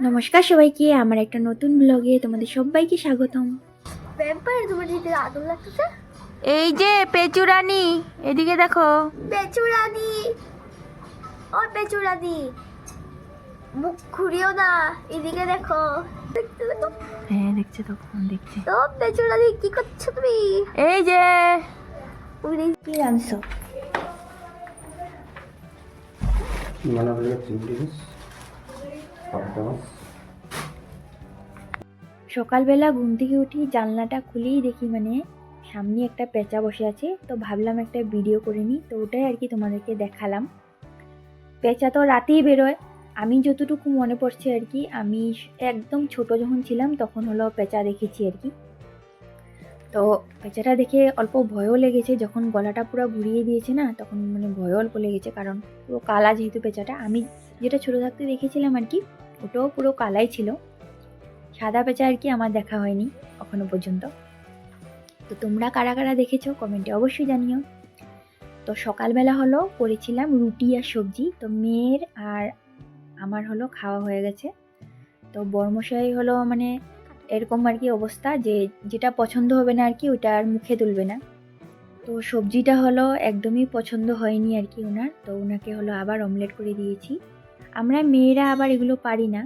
নমস্কার সবাইকে আমার একটা নতুন ব্লগে তোমাদের সবাইকে স্বাগতম। ভ্যাম্পায়ার তোমার লাগতেছে এই যে পেচুরানি এদিকে দেখো। পেচুরাদি ও পেচুরাদি মুখ ঘুরিও না এদিকে দেখো। দেখতে দেখো। হ্যাঁ দেখছে তো ফোন দেখছে। তো পেচুরাদি কি করছ তুমি? এই যে। উড়ে কি বানা হয়ে গেছে চিংড়ি? সকালবেলা ঘুম থেকে উঠি, জানলাটা খুলেই দেখি মানে সামনে একটা পেঁচা বসে আছে। তো ভাবলাম একটা ভিডিও করে নিই। তো ওটাই আর কি তোমাদেরকে দেখালাম। পেঁচা তো রাতেই বেরোয়। আমি যতটুকু মনে পড়ছে আর কি, আমি একদম ছোট যখন ছিলাম, তখন হলো পেঁচা দেখেছি আর কি। তো পেঁচাটা দেখে অল্প ভয়ও লেগেছে, যখন গলাটা পুরো ঘুরিয়ে দিয়েছে না, তখন মানে ভয়ও অল্প লেগেছে, কারণ পুরো কালা যেহেতু পেঁচাটা আমি যেটা ছোটো থাকতে দেখেছিলাম আর কি, ওটাও পুরো কালাই ছিল। সাদা পেঁচা আর কি আমার দেখা হয়নি এখনও পর্যন্ত। তো তোমরা কারা কারা দেখেছ কমেন্টে অবশ্যই জানিও। তো সকালবেলা হলো করেছিলাম রুটি আর সবজি, তো মেয়ের আর আমার হলো খাওয়া হয়ে গেছে। তো বর্মশাই হলো মানে এরকম আর কি অবস্থা যে যেটা পছন্দ হবে না আর কি ওটা আর মুখে তুলবে না। তো সবজিটা হলো একদমই পছন্দ হয়নি আর কি ওনার, তো ওনাকে হলো আবার অমলেট করে দিয়েছি। আমরা মেয়েরা আবার এগুলো পারি না।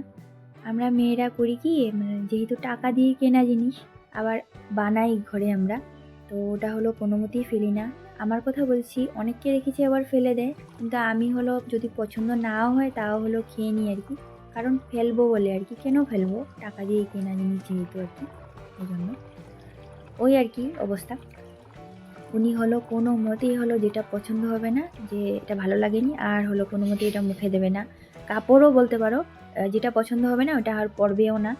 আমরা মেয়েরা করি কি মানে যেহেতু টাকা দিয়ে কেনা জিনিস, আবার বানাই ঘরে আমরা, তো ওটা হলো কোনো মতেই ফেলি না। আমার কথা বলছি, অনেককে রেখেছি আবার ফেলে দেয়, কিন্তু আমি হলো যদি পছন্দ নাও হয় তাও হলো খেয়ে নিই আর কি। কারণ ফেলব বলে আর কি। কেন ফেলব? টাকা দিয়ে কেনা জিনিস যেহেতু আর কি, এই জন্য। ওই আর কি অবস্থা। উনি হলো কোনো মতেই হলো যেটা পছন্দ হবে না, যে এটা ভালো লাগেনি, আর হলো কোনো মতেই এটা মুখে দেবে না। কাপড়ও বলতে পারো যেটা পছন্দ হবে না ওটা আর পরবেও না।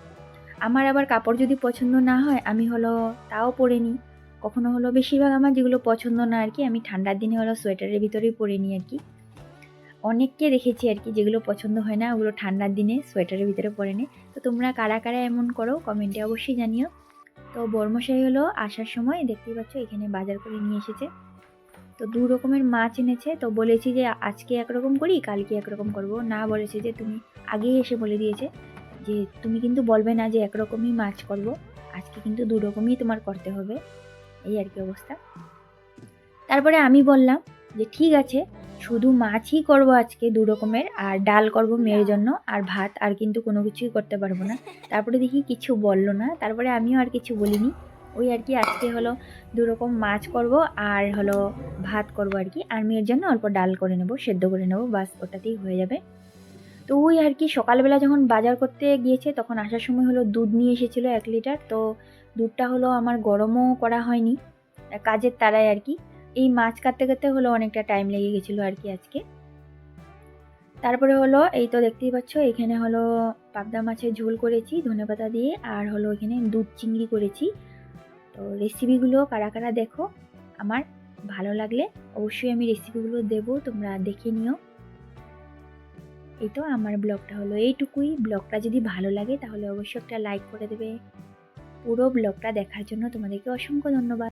আমার আবার কাপড় যদি পছন্দ না হয়, আমি হলো তাও পরে নিই। কখনো হলো বেশিরভাগ আমার যেগুলো পছন্দ না আর কি, আমি ঠান্ডার দিনে হলো সোয়েটারের ভিতরেই পরে নিই আর কি। অনেককে দেখেছি আর কি যেগুলো পছন্দ হয় না, ওগুলো ঠান্ডার দিনে সোয়েটারের ভিতরে পরে নে। তো তোমরা কারা কারা এমন করো কমেন্টে অবশ্যই জানিও। তো বর্মশাই হলো আসার সময় দেখতেই পাচ্ছ এখানে বাজার করে নিয়ে এসেছে। তো দু রকমের মাছ এনেছে, তো বলেছি যে আজকে একরকম করি, কালকে একরকম করব। না বলেছে যে তুমি আগেই এসে বলে দিয়েছে যে তুমি কিন্তু বলবে না যে একরকমই মাছ করব। আজকে কিন্তু দু রকমই তোমার করতে হবে। এই আর কি অবস্থা। তারপরে আমি বললাম যে ঠিক আছে শুধু মাছই করব আজকে দু রকমের আর ডাল করব মেয়ের জন্য আর ভাত আর কিন্তু কোনো কিছুই করতে পারব না। তারপরে দেখি কিছু বলল না তারপরে আমিও আর কিছু বলিনি। ওই আর কি আজকে হলো দু রকম মাছ করব আর হলো ভাত করব আর কি। আর মেয়ের জন্য অল্প ডাল করে নেব সেদ্ধ করে নেব বাস ওটাতেই হয়ে যাবে। তো ওই আর কি সকালবেলা যখন বাজার করতে গিয়েছে তখন আসার সময় হলো দুধ নিয়ে এসেছিল এক লিটার তো দুধটা হলো আমার গরমও করা হয়নি। কাজের তারায় আর কি। এই মাছ কাটতে কাটতে হলো অনেকটা টাইম লেগে গেছিল আর কি আজকে। তারপরে হলো, এই তো দেখতেই পাচ্ছ, এখানে হলো পাবদা মাছের ঝোল করেছি ধনেপাতা দিয়ে, আর হলো এখানে দুধ চিংড়ি করেছি। তো রেসিপিগুলো কারা কারা দেখো, আমার ভালো লাগলে অবশ্যই আমি রেসিপিগুলো দেবো, তোমরা দেখে নিও। এই তো আমার ব্লগটা হলো এইটুকুই। ব্লগটা যদি ভালো লাগে তাহলে অবশ্যই একটা লাইক করে দেবে। পুরো ব্লগটা দেখার জন্য তোমাদেরকে অসংখ্য ধন্যবাদ।